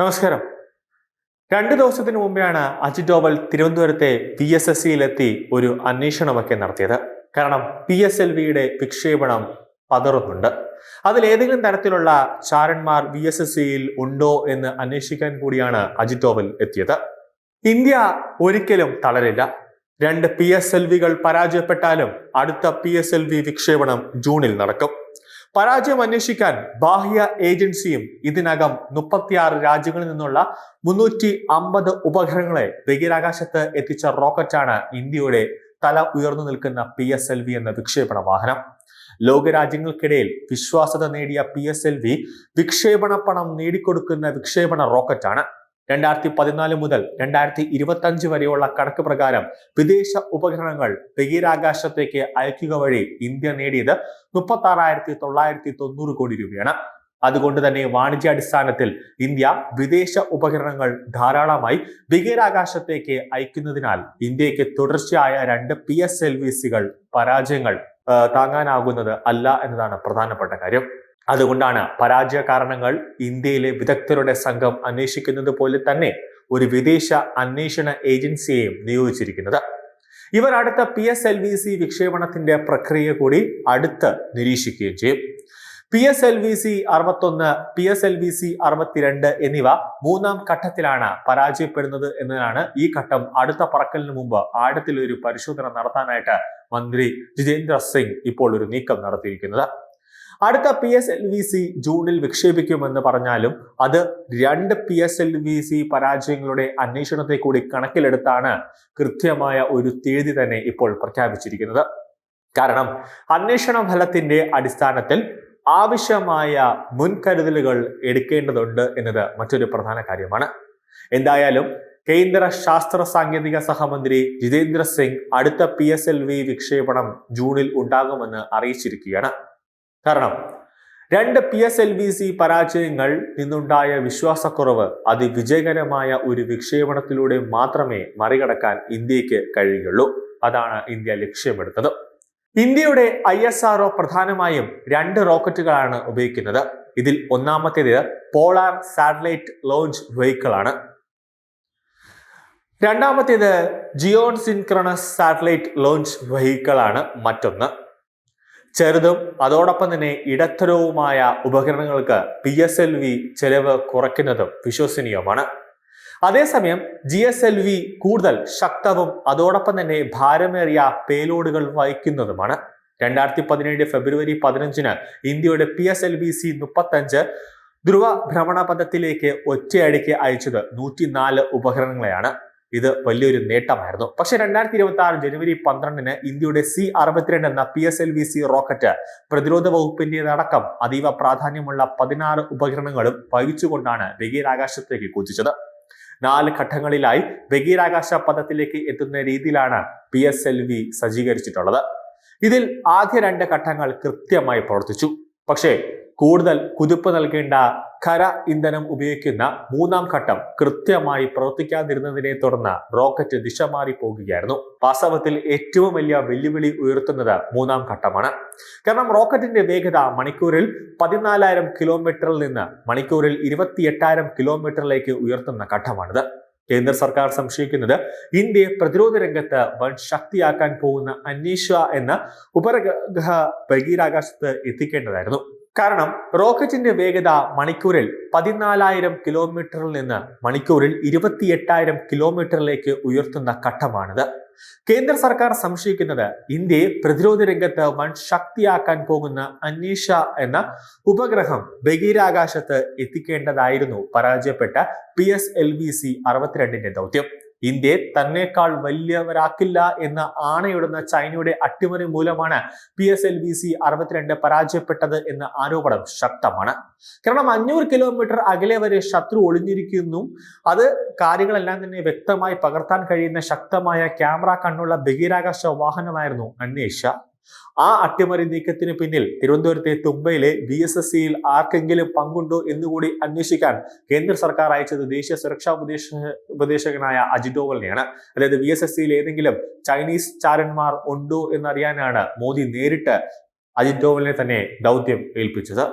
നമസ്കാരം. രണ്ട് ദിവസത്തിന് മുമ്പെയാണ് അജിത് ഡോവൽ തിരുവനന്തപുരത്തെ പി എസ് എസ് സിയിലെത്തി ഒരു അന്വേഷണമൊക്കെ നടത്തിയത്. കാരണം പി എസ് എൽ വിയുടെ വിക്ഷേപണം പതറുന്നുണ്ട്. അതിൽ ഏതെങ്കിലും തരത്തിലുള്ള ചാരന്മാർ വി എസ് എസ് സിയിൽ ഉണ്ടോ എന്ന് അന്വേഷിക്കാൻ കൂടിയാണ് അജിത് ഡോവൽ എത്തിയത്. ഇന്ത്യ ഒരിക്കലും തളരില്ല. രണ്ട് പി എസ് എൽ വികൾ പരാജയപ്പെട്ടാലും അടുത്ത പി എസ് എൽ വി വിക്ഷേപണം ജൂണിൽ നടക്കും. പരാജയം അന്വേഷിക്കാൻ ബാഹ്യ ഏജൻസിയും ഇതിനകം മുപ്പത്തിയാറ് രാജ്യങ്ങളിൽ നിന്നുള്ള മുന്നൂറ്റി അമ്പത് ഉപഗ്രഹങ്ങളെ ബഹിരാകാശത്ത് എത്തിച്ച റോക്കറ്റാണ് ഇന്ത്യയുടെ തല ഉയർന്നു നിൽക്കുന്ന പി എസ് എൽ വി എന്ന വിക്ഷേപണ വാഹനം. ലോകരാജ്യങ്ങൾക്കിടയിൽ വിശ്വാസത നേടിയ പി എസ് എൽ വി വിക്ഷേപണ പണം നേടിക്കൊടുക്കുന്ന വിക്ഷേപണ റോക്കറ്റാണ്. രണ്ടായിരത്തി പതിനാല് മുതൽ രണ്ടായിരത്തി ഇരുപത്തി അഞ്ച് വരെയുള്ള കണക്ക് പ്രകാരം വിദേശ ഉപഗ്രഹങ്ങൾ ബഹിരാകാശത്തേക്ക് അയക്കുക വഴി ഇന്ത്യ നേടിയത് മുപ്പത്തി ആറായിരത്തി തൊള്ളായിരത്തി തൊണ്ണൂറ് കോടി രൂപയാണ്. അതുകൊണ്ട് തന്നെ വാണിജ്യാടിസ്ഥാനത്തിൽ ഇന്ത്യ വിദേശ ഉപകരണങ്ങൾ ധാരാളമായി ബഹിരാകാശത്തേക്ക് അയക്കുന്നതിനാൽ ഇന്ത്യയ്ക്ക് തുടർച്ചയായ രണ്ട് പി എസ് എൽ വി സികൾ പരാജയങ്ങൾ താങ്ങാനാകുന്നത് അല്ല എന്നതാണ് പ്രധാനപ്പെട്ട കാര്യം. അതുകൊണ്ടാണ് പരാജയ കാരണങ്ങൾ ഇന്ത്യയിലെ വിദഗ്ധരുടെ സംഘം അന്വേഷിക്കുന്നത് പോലെ തന്നെ ഒരു വിദേശ അന്വേഷണ ഏജൻസിയെയും നിയോഗിച്ചിരിക്കുന്നത്. ഇവർ അടുത്ത P S L V C വിക്ഷേപണത്തിന്റെ പ്രക്രിയ കൂടി അടുത്ത് നിരീക്ഷിക്കുകയും ചെയ്യും. P S L V C അറുപത്തൊന്ന് P S L V C അറുപത്തിരണ്ട് എന്നിവ മൂന്നാം ഘട്ടത്തിലാണ് പരാജയപ്പെടുന്നത് എന്നതാണ് ഈ ഘട്ടം. അടുത്ത പറക്കലിന് മുമ്പ് ആഴത്തിലൊരു പരിശോധന നടത്താനായിട്ട് മന്ത്രി ജിതേന്ദ്ര സിംഗ് ഇപ്പോൾ ഒരു നീക്കം നടത്തിയിരിക്കുന്നത്. അടുത്ത P S L V C ജൂണിൽ വിക്ഷേപിക്കുമെന്ന് പറഞ്ഞാലും അത് രണ്ട് P S L V C പരാജയങ്ങളുടെ അന്വേഷണത്തെ കൂടി കണക്കിലെടുത്താണ് കൃത്യമായ ഒരു തീയതി തന്നെ ഇപ്പോൾ പ്രഖ്യാപിച്ചിരിക്കുന്നത്. കാരണം അന്വേഷണ ഫലത്തിന്റെ അടിസ്ഥാനത്തിൽ ആവശ്യമായ മുൻകരുതലുകൾ എടുക്കേണ്ടതുണ്ട് എന്നത് മറ്റൊരു പ്രധാന കാര്യമാണ്. എന്തായാലും കേന്ദ്ര ശാസ്ത്ര സാങ്കേതിക സഹമന്ത്രി ജിതേന്ദ്ര സിംഗ് അടുത്ത പി എസ് എൽ വി വിക്ഷേപണം ജൂണിൽ ഉണ്ടാകുമെന്ന് അറിയിച്ചിരിക്കുകയാണ്. കാരണം രണ്ട് P S L V C പരാജയങ്ങൾ നിന്നുണ്ടായ വിശ്വാസക്കുറവ് അതിവിജയകരമായ ഒരു വിക്ഷേപണത്തിലൂടെ മാത്രമേ മറികടക്കാൻ ഇന്ത്യയ്ക്ക് കഴിയുകയുള്ളൂ. അതാണ് ഇന്ത്യ ലക്ഷ്യമെടുത്തത് ഇന്ത്യയുടെ ഐ എസ് ആർ പ്രധാനമായും രണ്ട് റോക്കറ്റുകളാണ് ഉപയോഗിക്കുന്നത്. ഇതിൽ ഒന്നാമത്തേത് പോളാർ സാറ്റലൈറ്റ് ലോഞ്ച് വെഹിക്കിൾ ആണ് രണ്ടാമത്തേത് geosynchronous satellite launch vehicle ആണ് മറ്റൊന്ന്. ചെറുതും അതോടൊപ്പം തന്നെ ഇടത്തരവുമായ ഉപകരണങ്ങൾക്ക് പി എസ് എൽ വി ചെലവ് കുറയ്ക്കുന്നതും വിശ്വസനീയമാണ് അതേസമയം ജി എസ് എൽ വി കൂടുതൽ ശക്തവും അതോടൊപ്പം തന്നെ ഭാരമേറിയ പേലോഡുകൾ വഹിക്കുന്നതുമാണ്. രണ്ടായിരത്തി പതിനേഴ് ഫെബ്രുവരി പതിനഞ്ചിന് ഇന്ത്യയുടെ P S L V C മുപ്പത്തഞ്ച് ധ്രുവ ഭ്രമണപഥത്തിലേക്ക് ഒറ്റയടിക്ക് അയച്ചത് നൂറ്റിനാല് ഉപകരണങ്ങളെയാണ്. ഇത് വലിയൊരു നേട്ടമായിരുന്നു. പക്ഷെ രണ്ടായിരത്തി ഇരുപത്തി ആറ് ജനുവരി പന്ത്രണ്ടിന് ഇന്ത്യയുടെ സി അറുപത്തിരണ്ട് എന്ന P S L V C rocket പ്രതിരോധ വകുപ്പിന്റേതടക്കം അതീവ പ്രാധാന്യമുള്ള പതിനാറ് ഉപകരണങ്ങളും വഹിച്ചുകൊണ്ടാണ് ബഹിരാകാശത്തേക്ക് കൂച്ചിച്ചത്. നാല് ഘട്ടങ്ങളിലായി ബഹിരാകാശ പദത്തിലേക്ക് എത്തുന്ന രീതിയിലാണ് പി എസ് എൽ വി സജ്ജീകരിച്ചിട്ടുള്ളത്. ഇതിൽ ആദ്യ രണ്ട് ഘട്ടങ്ങൾ കൃത്യമായി പ്രവർത്തിച്ചു. പക്ഷേ കൂടുതൽ കുതിപ്പ് നൽകേണ്ട ഖര ഇന്ധനം ഉപയോഗിക്കുന്ന മൂന്നാം ഘട്ടം കൃത്യമായി പ്രവർത്തിക്കാതിരുന്നതിനെ തുടർന്ന് റോക്കറ്റ് ദിശ മാറി പോകുകയായിരുന്നു. വാസ്തവത്തിൽ ഏറ്റവും വലിയ വെല്ലുവിളി ഉയർത്തുന്നത് മൂന്നാം ഘട്ടമാണ്. കാരണം റോക്കറ്റിന്റെ വേഗത മണിക്കൂറിൽ പതിനാലായിരം കിലോമീറ്ററിൽ നിന്ന് മണിക്കൂറിൽ ഇരുപത്തി എട്ടായിരം കിലോമീറ്ററിലേക്ക് ഉയർത്തുന്ന ഘട്ടമാണിത്. കേന്ദ്ര സർക്കാർ സംശയിക്കുന്നത് ഇന്ത്യയെ പ്രതിരോധ രംഗത്ത് വൻ ശക്തിയാക്കാൻ പോകുന്ന അന്വേഷ എന്ന ഉപഗ്രഹ ബഹിരാകാശത്ത് എത്തിക്കേണ്ടതായിരുന്നു. കാരണം റോക്കറ്റിന്റെ വേഗത മണിക്കൂറിൽ പതിനാലായിരം കിലോമീറ്ററിൽ നിന്ന് മണിക്കൂറിൽ ഇരുപത്തി എട്ടായിരം കിലോമീറ്ററിലേക്ക് ഉയർത്തുന്ന ഘട്ടമാണിത്. കേന്ദ്ര സർക്കാർ സംശയിക്കുന്നത് ഇന്ത്യയെ പ്രതിരോധ രംഗത്ത് വൻ ശക്തിയാക്കാൻ പോകുന്ന അന്വേഷ എന്ന ഉപഗ്രഹം ബഹിരാകാശത്ത് എത്തിക്കേണ്ടതായിരുന്നു പരാജയപ്പെട്ട P S L V C അറുപത്തിരണ്ടിന്റെ ദൗത്യം. ഇന്ത്യയെ തന്നെക്കാൾ വലിയവരാക്കില്ല എന്ന് ആണയിടുന്ന ചൈനയുടെ അട്ടിമറി മൂലമാണ് P S L V C അറുപത്തിരണ്ട് പരാജയപ്പെട്ടത് എന്ന ആരോപണം ശക്തമാണ്. കാരണം അഞ്ഞൂറ് കിലോമീറ്റർ അകലെ വരെ ശത്രു ഒളിഞ്ഞിരിക്കുന്നു. അത് കാര്യങ്ങളെല്ലാം തന്നെ വ്യക്തമായി പകർത്താൻ കഴിയുന്ന ശക്തമായ ക്യാമറ കണ്ണുള്ള ബഹിരാകാശ വാഹനമായിരുന്നു അന്വേഷ ആ അട്ടിമറി നീക്കത്തിന് പിന്നിൽ തിരുവനന്തപുരത്തെ തുമ്പയിലെ ബി എസ് എസ് സിയിൽ ആർക്കെങ്കിലും പങ്കുണ്ടോ എന്നുകൂടി അന്വേഷിക്കാൻ കേന്ദ്ര സർക്കാർ അയച്ചത് ദേശീയ സുരക്ഷാ ഉപദേശ ഉപദേശകനായ അജിത് ഡോവലിനെയാണ്. അതായത് ബി എസ് എസ് സിയിൽ ഏതെങ്കിലും ചൈനീസ് ചാരന്മാർ ഉണ്ടോ എന്നറിയാനാണ് മോദി നേരിട്ട് അജിത് ഡോവലിനെ തന്നെ ദൗത്യം ഏൽപ്പിച്ചത്.